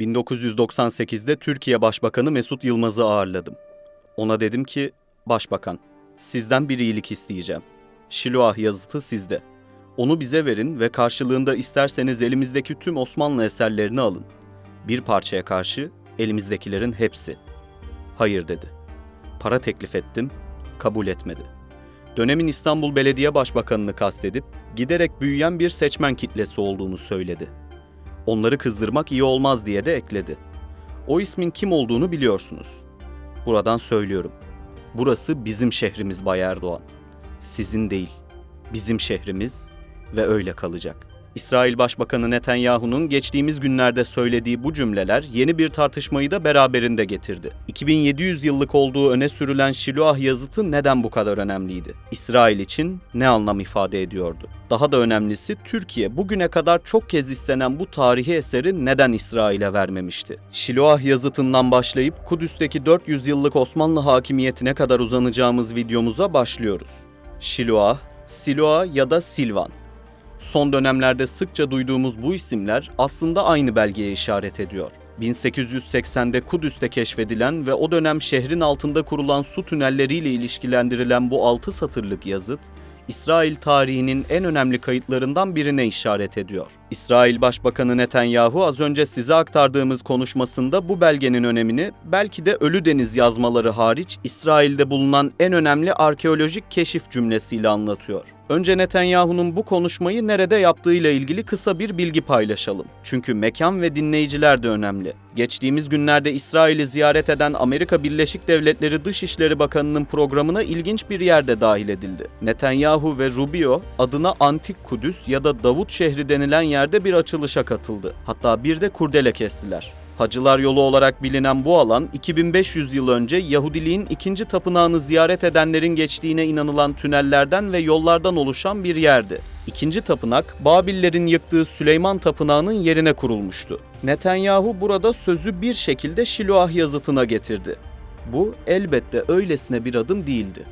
1998'de Türkiye Başbakanı Mesut Yılmaz'ı ağırladım. Ona dedim ki, Başbakan, sizden bir iyilik isteyeceğim. Şiloah yazıtı sizde. Onu bize verin ve karşılığında isterseniz elimizdeki tüm Osmanlı eserlerini alın. Bir parçaya karşı elimizdekilerin hepsi. Hayır dedi. Para teklif ettim, kabul etmedi. Dönemin İstanbul Belediye Başbakanını kastedip giderek büyüyen bir seçmen kitlesi olduğunu söyledi. Onları kızdırmak iyi olmaz diye de ekledi. O ismin kim olduğunu biliyorsunuz. Buradan söylüyorum. Burası bizim şehrimiz Bay Erdoğan. Sizin değil. Bizim şehrimiz ve öyle kalacak. İsrail Başbakanı Netanyahu'nun geçtiğimiz günlerde söylediği bu cümleler yeni bir tartışmayı da beraberinde getirdi. 2700 yıllık olduğu öne sürülen Şiloah yazıtı neden bu kadar önemliydi? İsrail için ne anlam ifade ediyordu? Daha da önemlisi Türkiye bugüne kadar çok kez istenen bu tarihi eseri neden İsrail'e vermemişti? Şiloah yazıtından başlayıp Kudüs'teki 400 yıllık Osmanlı hakimiyetine kadar uzanacağımız videomuza başlıyoruz. Şiloah, Siloa ya da Silvan. Son dönemlerde sıkça duyduğumuz bu isimler aslında aynı belgeye işaret ediyor. 1880'de Kudüs'te keşfedilen ve o dönem şehrin altında kurulan su tünelleriyle ilişkilendirilen bu altı satırlık yazıt, İsrail tarihinin en önemli kayıtlarından birine işaret ediyor. İsrail Başbakanı Netanyahu az önce size aktardığımız konuşmasında bu belgenin önemini belki de Ölü Deniz yazmaları hariç İsrail'de bulunan en önemli arkeolojik keşif cümlesiyle anlatıyor. Önce Netanyahu'nun bu konuşmayı nerede yaptığıyla ilgili kısa bir bilgi paylaşalım. Çünkü mekan ve dinleyiciler de önemli. Geçtiğimiz günlerde İsrail'i ziyaret eden Amerika Birleşik Devletleri Dışişleri Bakanı'nın programına ilginç bir yerde dahil edildi. Netanyahu ve Rubio adına Antik Kudüs ya da Davut şehri denilen yerde bir açılışa katıldı. Hatta bir de kurdele kestiler. Hacılar yolu olarak bilinen bu alan 2500 yıl önce Yahudiliğin ikinci tapınağını ziyaret edenlerin geçtiğine inanılan tünellerden ve yollardan oluşan bir yerdi. İkinci tapınak Babillerin yıktığı Süleyman Tapınağı'nın yerine kurulmuştu. Netanyahu burada sözü bir şekilde Şiloah yazıtına getirdi. Bu elbette öylesine bir adım değildi.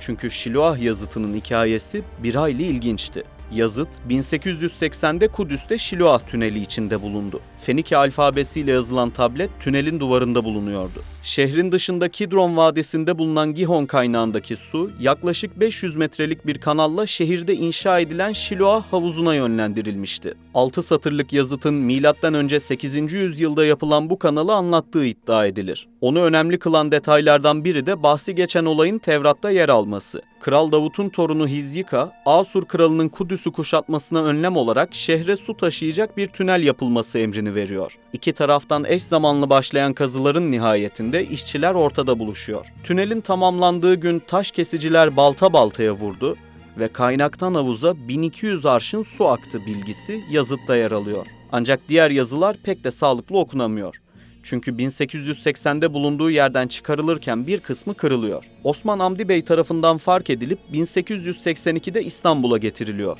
Çünkü Şiloah yazıtının hikayesi bir hayli ilginçti. Yazıt 1880'de Kudüs'te Şiloah tüneli içinde bulundu. Fenike alfabesiyle yazılan tablet tünelin duvarında bulunuyordu. Şehrin dışında Kidron Vadisi'nde bulunan Gihon kaynağındaki su yaklaşık 500 metrelik bir kanalla şehirde inşa edilen Şiloah havuzuna yönlendirilmişti. 6 satırlık yazıtın M.Ö. 8. yüzyılda yapılan bu kanalı anlattığı iddia edilir. Onu önemli kılan detaylardan biri de bahsi geçen olayın Tevrat'ta yer alması. Kral Davut'un torunu Hizyika, Asur kralının Kudüs'ü kuşatmasına önlem olarak şehre su taşıyacak bir tünel yapılması emrini veriyor. İki taraftan eş zamanlı başlayan kazıların nihayetinde işçiler ortada buluşuyor. Tünelin tamamlandığı gün taş kesiciler balta baltaya vurdu ve kaynaktan havuza 1200 arşın su aktı bilgisi yazıtta yer alıyor. Ancak diğer yazılar pek de sağlıklı okunamıyor. Çünkü 1880'de bulunduğu yerden çıkarılırken bir kısmı kırılıyor. Osman Hamdi Bey tarafından fark edilip 1882'de İstanbul'a getiriliyor.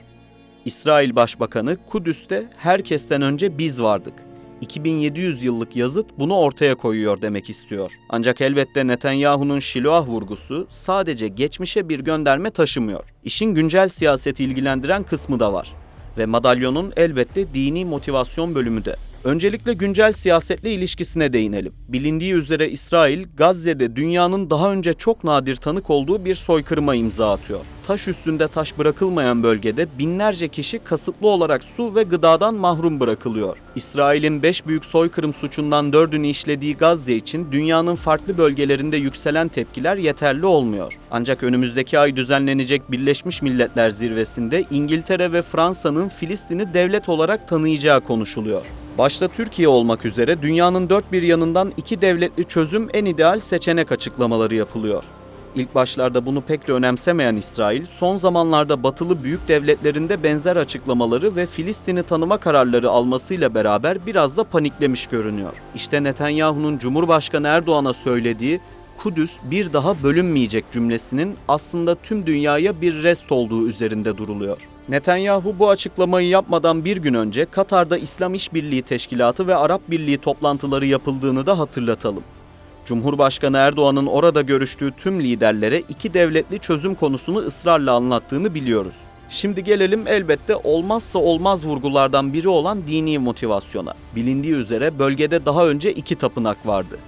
İsrail Başbakanı Kudüs'te herkesten önce biz vardık. 2700 yıllık yazıt bunu ortaya koyuyor demek istiyor. Ancak elbette Netanyahu'nun Şiloah vurgusu sadece geçmişe bir gönderme taşımıyor. İşin güncel siyaseti ilgilendiren kısmı da var. Ve madalyonun elbette dini motivasyon bölümü de. Öncelikle güncel siyasetle ilişkisine değinelim. Bilindiği üzere İsrail, Gazze'de dünyanın daha önce çok nadir tanık olduğu bir soykırıma imza atıyor. Taş üstünde taş bırakılmayan bölgede binlerce kişi kasıtlı olarak su ve gıdadan mahrum bırakılıyor. İsrail'in 5 büyük soykırım suçundan 4'ünü işlediği Gazze için dünyanın farklı bölgelerinde yükselen tepkiler yeterli olmuyor. Ancak önümüzdeki ay düzenlenecek Birleşmiş Milletler Zirvesi'nde İngiltere ve Fransa'nın Filistin'i devlet olarak tanıyacağı konuşuluyor. Başta Türkiye olmak üzere dünyanın dört bir yanından iki devletli çözüm en ideal seçenek açıklamaları yapılıyor. İlk başlarda bunu pek de önemsemeyen İsrail, son zamanlarda batılı büyük devletlerinde benzer açıklamaları ve Filistin'i tanıma kararları almasıyla beraber biraz da paniklemiş görünüyor. İşte Netanyahu'nun Cumhurbaşkanı Erdoğan'a söylediği Kudüs bir daha bölünmeyecek cümlesinin aslında tüm dünyaya bir rest olduğu üzerinde duruluyor. Netanyahu bu açıklamayı yapmadan bir gün önce Katar'da İslam İşbirliği Teşkilatı ve Arap Birliği toplantıları yapıldığını da hatırlatalım. Cumhurbaşkanı Erdoğan'ın orada görüştüğü tüm liderlere iki devletli çözüm konusunu ısrarla anlattığını biliyoruz. Şimdi gelelim elbette olmazsa olmaz vurgulardan biri olan dini motivasyona. Bilindiği üzere bölgede daha önce iki tapınak vardı.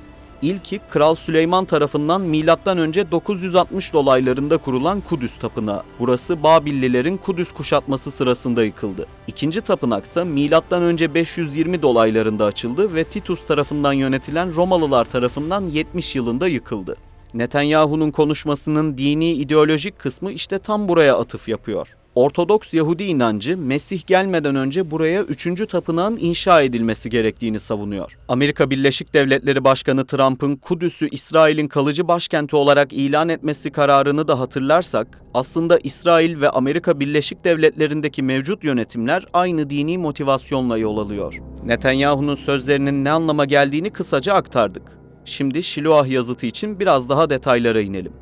İlki Kral Süleyman tarafından M.Ö. 960 dolaylarında kurulan Kudüs Tapınağı. Burası Babillilerin Kudüs kuşatması sırasında yıkıldı. İkinci tapınaksa M.Ö. 520 dolaylarında açıldı ve Titus tarafından yönetilen Romalılar tarafından 70 yılında yıkıldı. Netanyahu'nun konuşmasının dini ideolojik kısmı işte tam buraya atıf yapıyor. Ortodoks Yahudi inancı Mesih gelmeden önce buraya üçüncü tapınağın inşa edilmesi gerektiğini savunuyor. Amerika Birleşik Devletleri Başkanı Trump'ın Kudüs'ü İsrail'in kalıcı başkenti olarak ilan etmesi kararını da hatırlarsak, aslında İsrail ve Amerika Birleşik Devletleri'ndeki mevcut yönetimler aynı dini motivasyonla yol alıyor. Netanyahu'nun sözlerinin ne anlama geldiğini kısaca aktardık. Şimdi Şiloah yazıtı için biraz daha detaylara inelim.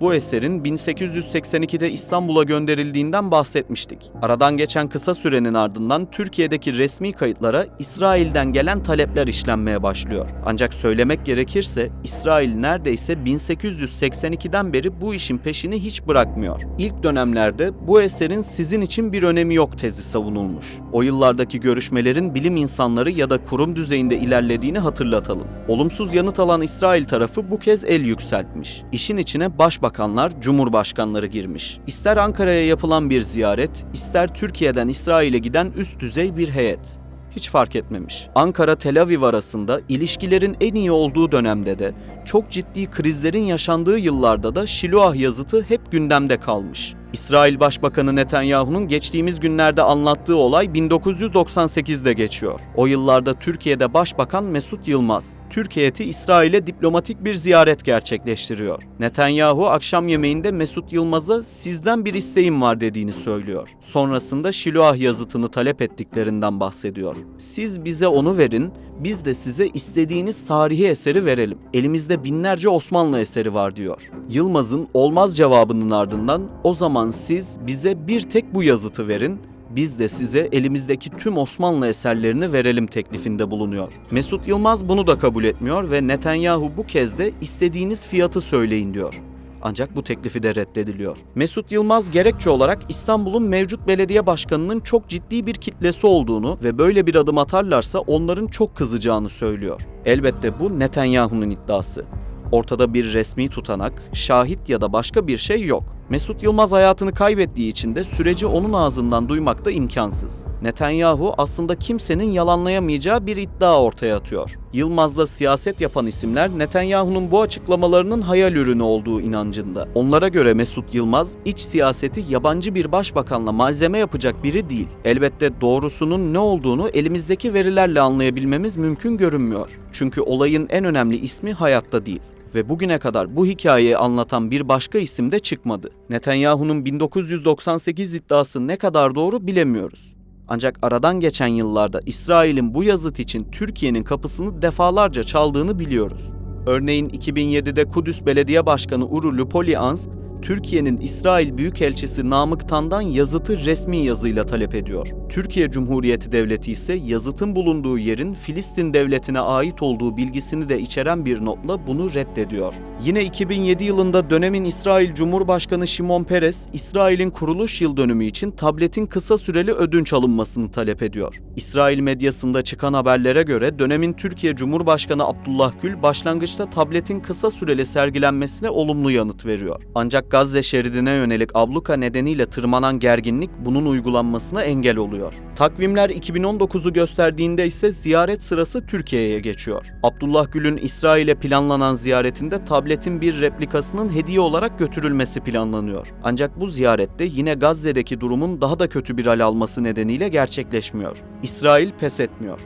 Bu eserin 1882'de İstanbul'a gönderildiğinden bahsetmiştik. Aradan geçen kısa sürenin ardından Türkiye'deki resmi kayıtlara İsrail'den gelen talepler işlenmeye başlıyor. Ancak söylemek gerekirse İsrail neredeyse 1882'den beri bu işin peşini hiç bırakmıyor. İlk dönemlerde bu eserin sizin için bir önemi yok tezi savunulmuş. O yıllardaki görüşmelerin bilim insanları ya da kurum düzeyinde ilerlediğini hatırlatalım. Olumsuz yanıt alan İsrail tarafı bu kez el yükseltmiş. İşin içine başbakanlar, cumhurbaşkanları girmiş. İster Ankara'ya yapılan bir ziyaret, ister Türkiye'den İsrail'e giden üst düzey bir heyet hiç fark etmemiş. Ankara Tel Aviv arasında ilişkilerin en iyi olduğu dönemde de çok ciddi krizlerin yaşandığı yıllarda da Şiloah yazıtı hep gündemde kalmış. İsrail Başbakanı Netanyahu'nun geçtiğimiz günlerde anlattığı olay 1998'de geçiyor. O yıllarda Türkiye'de Başbakan Mesut Yılmaz, Türk İsrail'e diplomatik bir ziyaret gerçekleştiriyor. Netanyahu akşam yemeğinde Mesut Yılmaz'a sizden bir isteğim var dediğini söylüyor. Sonrasında Şiloah yazıtını talep ettiklerinden bahsediyor. Siz bize onu verin, biz de size istediğiniz tarihi eseri verelim. Elimizde binlerce Osmanlı eseri var diyor. Yılmaz'ın olmaz cevabının ardından o zaman siz bize bir tek bu yazıtı verin, biz de size elimizdeki tüm Osmanlı eserlerini verelim teklifinde bulunuyor. Mesut Yılmaz bunu da kabul etmiyor ve Netanyahu bu kez de istediğiniz fiyatı söyleyin diyor. Ancak bu teklifi de reddediliyor. Mesut Yılmaz gerekçe olarak İstanbul'un mevcut belediye başkanının çok ciddi bir kitlesi olduğunu ve böyle bir adım atarlarsa onların çok kızacağını söylüyor. Elbette bu Netanyahu'nun iddiası. Ortada bir resmi tutanak, şahit ya da başka bir şey yok. Mesut Yılmaz hayatını kaybettiği için de süreci onun ağzından duymak da imkansız. Netanyahu aslında kimsenin yalanlayamayacağı bir iddia ortaya atıyor. Yılmaz'la siyaset yapan isimler Netanyahu'nun bu açıklamalarının hayal ürünü olduğu inancında. Onlara göre Mesut Yılmaz iç siyaseti yabancı bir başbakanla malzeme yapacak biri değil. Elbette doğrusunun ne olduğunu elimizdeki verilerle anlayabilmemiz mümkün görünmüyor. Çünkü olayın en önemli ismi hayatta değil ve bugüne kadar bu hikayeyi anlatan bir başka isim de çıkmadı. Netanyahu'nun 1998 iddiası ne kadar doğru bilemiyoruz. Ancak aradan geçen yıllarda İsrail'in bu yazıt için Türkiye'nin kapısını defalarca çaldığını biliyoruz. Örneğin 2007'de Kudüs Belediye Başkanı Uru Lupoliansk, Türkiye'nin İsrail Büyükelçisi Namık Tan'dan yazıtı resmi yazıyla talep ediyor. Türkiye Cumhuriyeti Devleti ise yazıtın bulunduğu yerin Filistin Devleti'ne ait olduğu bilgisini de içeren bir notla bunu reddediyor. Yine 2007 yılında dönemin İsrail Cumhurbaşkanı Şimon Peres, İsrail'in kuruluş yıl dönümü için tabletin kısa süreli ödünç alınmasını talep ediyor. İsrail medyasında çıkan haberlere göre dönemin Türkiye Cumhurbaşkanı Abdullah Gül başlangıçta tabletin kısa süreli sergilenmesine olumlu yanıt veriyor. Ancak Gazze şeridine yönelik abluka nedeniyle tırmanan gerginlik bunun uygulanmasına engel oluyor. Takvimler 2019'u gösterdiğinde ise ziyaret sırası Türkiye'ye geçiyor. Abdullah Gül'ün İsrail'e planlanan ziyaretinde tabletin bir replikasının hediye olarak götürülmesi planlanıyor. Ancak bu ziyarette yine Gazze'deki durumun daha da kötü bir hal alması nedeniyle gerçekleşmiyor. İsrail pes etmiyor.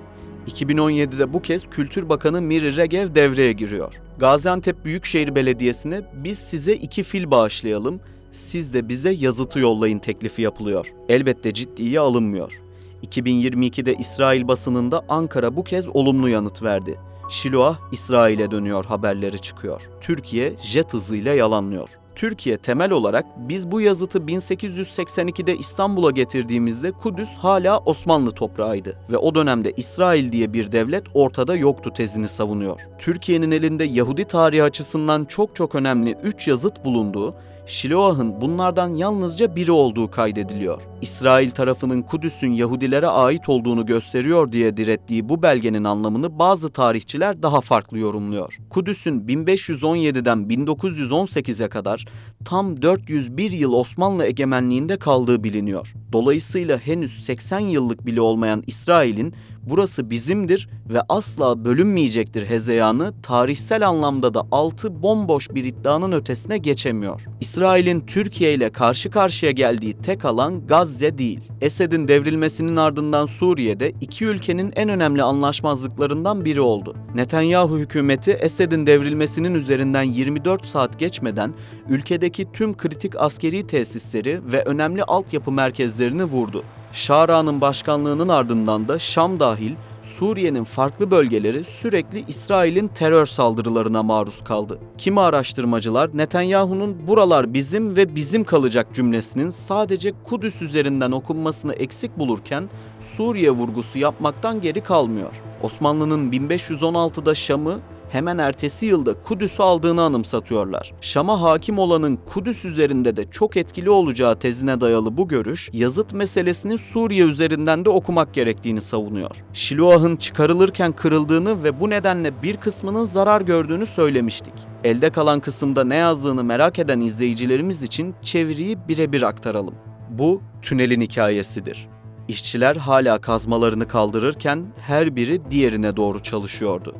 2017'de bu kez Kültür Bakanı Miri Regev devreye giriyor. Gaziantep Büyükşehir Belediyesi'ne biz size iki fil bağışlayalım, siz de bize yazıtı yollayın teklifi yapılıyor. Elbette ciddiye alınmıyor. 2022'de İsrail basınında Ankara bu kez olumlu yanıt verdi. Şiloah İsrail'e dönüyor haberleri çıkıyor. Türkiye jet hızıyla yalanlıyor. Türkiye temel olarak biz bu yazıtı 1882'de İstanbul'a getirdiğimizde Kudüs hala Osmanlı toprağıydı ve o dönemde İsrail diye bir devlet ortada yoktu tezini savunuyor. Türkiye'nin elinde Yahudi tarihi açısından çok çok önemli 3 yazıt bulunduğu Şiloah'ın bunlardan yalnızca biri olduğu kaydediliyor. İsrail tarafının Kudüs'ün Yahudilere ait olduğunu gösteriyor diye direttiği bu belgenin anlamını bazı tarihçiler daha farklı yorumluyor. Kudüs'ün 1517'den 1918'e kadar tam 401 yıl Osmanlı egemenliğinde kaldığı biliniyor. Dolayısıyla henüz 80 yıllık bile olmayan İsrail'in burası bizimdir ve asla bölünmeyecektir hezeyanı tarihsel anlamda da altı bomboş bir iddianın ötesine geçemiyor. İsrail'in Türkiye ile karşı karşıya geldiği tek alan Gazze değil. Esed'in devrilmesinin ardından Suriye'de iki ülkenin en önemli anlaşmazlıklarından biri oldu. Netanyahu hükümeti Esed'in devrilmesinin üzerinden 24 saat geçmeden ülkedeki tüm kritik askeri tesisleri ve önemli altyapı merkezlerini vurdu. Şara'nın başkanlığının ardından da Şam dahil Suriye'nin farklı bölgeleri sürekli İsrail'in terör saldırılarına maruz kaldı. Kimi araştırmacılar Netanyahu'nun buralar bizim ve bizim kalacak cümlesinin sadece Kudüs üzerinden okunmasını eksik bulurken Suriye vurgusu yapmaktan geri kalmıyor. Osmanlı'nın 1516'da Şam'ı hemen ertesi yılda Kudüs'ü aldığını anımsatıyorlar. Şam'a hakim olanın Kudüs üzerinde de çok etkili olacağı tezine dayalı bu görüş, yazıt meselesini Suriye üzerinden de okumak gerektiğini savunuyor. Şiloah'ın çıkarılırken kırıldığını ve bu nedenle bir kısmının zarar gördüğünü söylemiştik. Elde kalan kısımda ne yazdığını merak eden izleyicilerimiz için çeviriyi birebir aktaralım. Bu tünelin hikayesidir. İşçiler hala kazmalarını kaldırırken her biri diğerine doğru çalışıyordu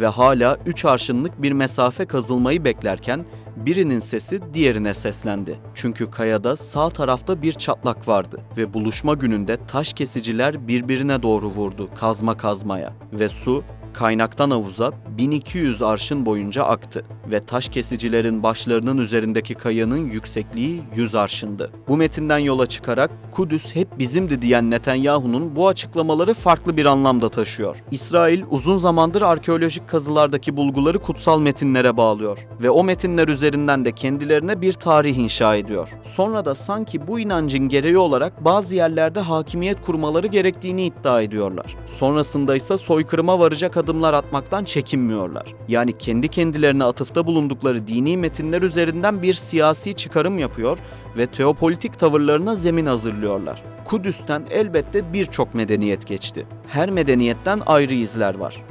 ve hala 3 arşınlık bir mesafe kazılmayı beklerken birinin sesi diğerine seslendi. Çünkü kayada sağ tarafta bir çatlak vardı ve buluşma gününde taş kesiciler birbirine doğru vurdu kazma kazmaya ve su kaynaktan havuza 1200 arşın boyunca aktı ve taş kesicilerin başlarının üzerindeki kayanın yüksekliği 100 arşındı. Bu metinden yola çıkarak Kudüs hep bizimdi diyen Netanyahu'nun bu açıklamaları farklı bir anlamda taşıyor. İsrail uzun zamandır arkeolojik kazılardaki bulguları kutsal metinlere bağlıyor ve o metinler üzerinden de kendilerine bir tarih inşa ediyor. Sonra da sanki bu inancın gereği olarak bazı yerlerde hakimiyet kurmaları gerektiğini iddia ediyorlar. Sonrasında ise soykırıma varacak adımlar atmaktan çekinmiyorlar. Yani kendi kendilerine atıfta bulundukları dini metinler üzerinden bir siyasi çıkarım yapıyor ve teopolitik tavırlarına zemin hazırlıyorlar. Kudüs'ten elbette birçok medeniyet geçti. Her medeniyetten ayrı izler var.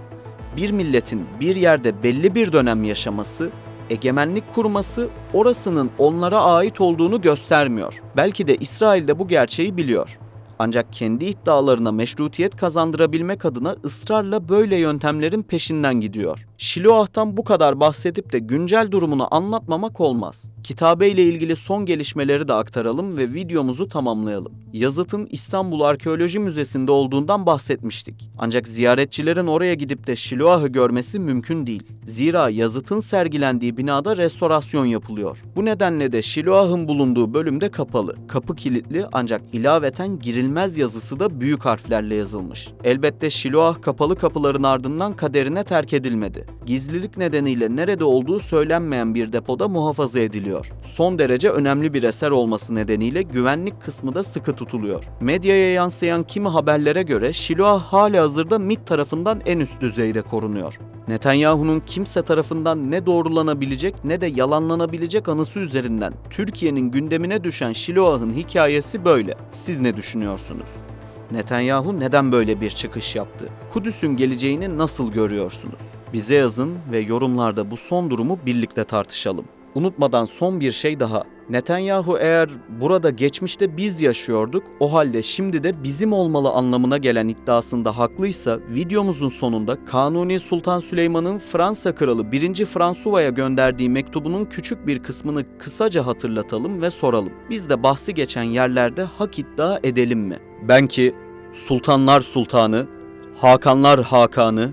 Bir milletin bir yerde belli bir dönem yaşaması egemenlik kurması orasının onlara ait olduğunu göstermiyor. Belki de İsrail de bu gerçeği biliyor. Ancak kendi iddialarına meşrutiyet kazandırabilmek adına ısrarla böyle yöntemlerin peşinden gidiyor. Şiloah'tan bu kadar bahsedip de güncel durumunu anlatmamak olmaz. Kitabe ile ilgili son gelişmeleri de aktaralım ve videomuzu tamamlayalım. Yazıt'ın İstanbul Arkeoloji Müzesi'nde olduğundan bahsetmiştik. Ancak ziyaretçilerin oraya gidip de Şiloah'ı görmesi mümkün değil. Zira yazıtın sergilendiği binada restorasyon yapılıyor. Bu nedenle de Şiloah'ın bulunduğu bölümde kapalı. Kapı kilitli ancak ilaveten girilmez yazısı da büyük harflerle yazılmış. Elbette Şiloah kapalı kapıların ardından kaderine terk edilmedi. Gizlilik nedeniyle nerede olduğu söylenmeyen bir depoda muhafaza ediliyor. Son derece önemli bir eser olması nedeniyle güvenlik kısmı da sıkı tutuluyor. Medyaya yansıyan kimi haberlere göre Şiloah hali hazırda MİT tarafından en üst düzeyde korunuyor. Netanyahu'nun kimse tarafından ne doğrulanabilecek ne de yalanlanabilecek anısı üzerinden Türkiye'nin gündemine düşen Şiloah'ın hikayesi böyle. Siz ne düşünüyorsunuz? Netanyahu neden böyle bir çıkış yaptı? Kudüs'ün geleceğini nasıl görüyorsunuz? Bize yazın ve yorumlarda bu son durumu birlikte tartışalım. Unutmadan son bir şey daha. Netanyahu eğer burada geçmişte biz yaşıyorduk, o halde şimdi de bizim olmalı anlamına gelen iddiasında haklıysa videomuzun sonunda Kanuni Sultan Süleyman'ın Fransa Kralı 1. Fransuva'ya gönderdiği mektubunun küçük bir kısmını kısaca hatırlatalım ve soralım. Biz de bahsi geçen yerlerde hak iddia edelim mi? Ben ki Sultanlar Sultanı, Hakanlar Hakanı,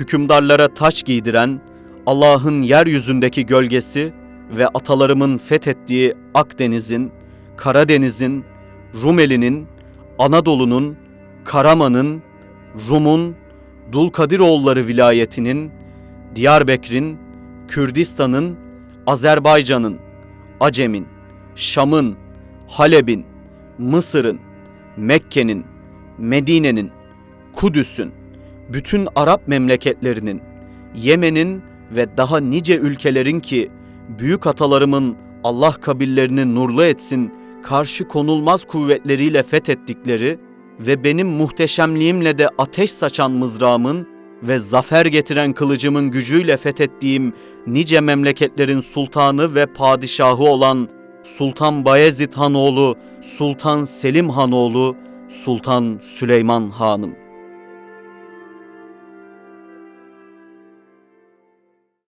hükümdarlara taç giydiren, Allah'ın yeryüzündeki gölgesi ve atalarımın fethettiği Akdeniz'in, Karadeniz'in, Rumeli'nin, Anadolu'nun, Karaman'ın, Rum'un, Dulkadiroğulları vilayetinin, Diyarbakır'ın, Kürdistan'ın, Azerbaycan'ın, Acem'in, Şam'ın, Halep'in, Mısır'ın, Mekke'nin, Medine'nin, Kudüs'ün, bütün Arap memleketlerinin, Yemen'in ve daha nice ülkelerin ki büyük atalarımın Allah kabirlerini nurlu etsin, karşı konulmaz kuvvetleriyle fethettikleri ve benim muhteşemliğimle de ateş saçan mızrağımın ve zafer getiren kılıcımın gücüyle fethettiğim nice memleketlerin sultanı ve padişahı olan Sultan Bayezid Hanoğlu, Sultan Selim Hanoğlu, Sultan Süleyman Hanım.